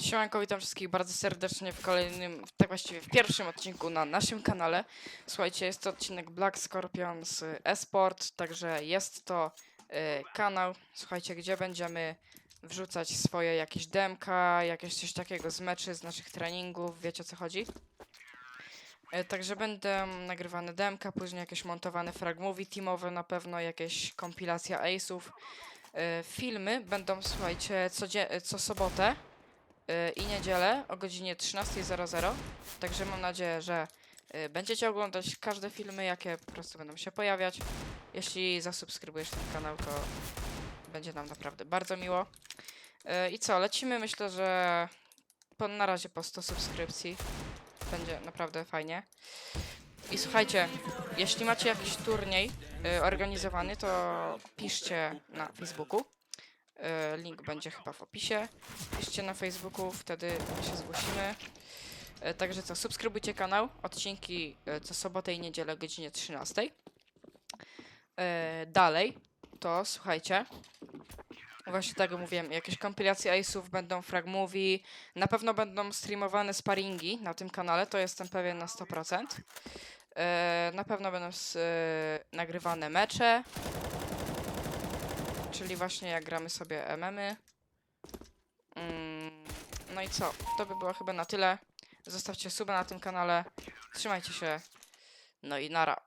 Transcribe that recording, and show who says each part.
Speaker 1: Siemanko, witam wszystkich bardzo serdecznie w kolejnym, tak właściwie w pierwszym odcinku na naszym kanale. Słuchajcie, jest to odcinek Black Scorpion z Esport, także jest to y, kanał, słuchajcie, gdzie będziemy wrzucać swoje jakieś demka, jakieś coś takiego z meczy, z naszych treningów, wiecie o co chodzi? Y, Także będą nagrywane demka, później jakieś montowane frag movie teamowe, na pewno jakieś kompilacja ace'ów. Y, Filmy będą, słuchajcie, codzie- co sobotę i niedzielę o godzinie 13.00. Także mam nadzieję, że y, będziecie oglądać każde filmy, jakie po prostu będą się pojawiać. Jeśli zasubskrybujesz ten kanał, to będzie nam naprawdę bardzo miło. Y, I co, lecimy. Myślę, że po, na razie po 100 subskrypcji będzie naprawdę fajnie. I słuchajcie, jeśli macie jakiś turniej y, organizowany, to piszcie na Facebooku. Y, link będzie chyba w opisie. Piszcie na Facebooku, wtedy się zgłosimy. E, Także co, subskrybujcie kanał. Odcinki e, co sobotę i niedzielę o godzinie 13. E, Dalej, to słuchajcie. Właśnie tak jak mówiłem, jakieś kompilacje Ace'ów będą frag movie. Na pewno będą streamowane sparingi na tym kanale, to jestem pewien na 100%. E, Na pewno będą e, nagrywane mecze. Czyli właśnie jak gramy sobie MM-y. Mm, No i co? To by było chyba na tyle. Zostawcie suba na tym kanale. Trzymajcie się. No i nara.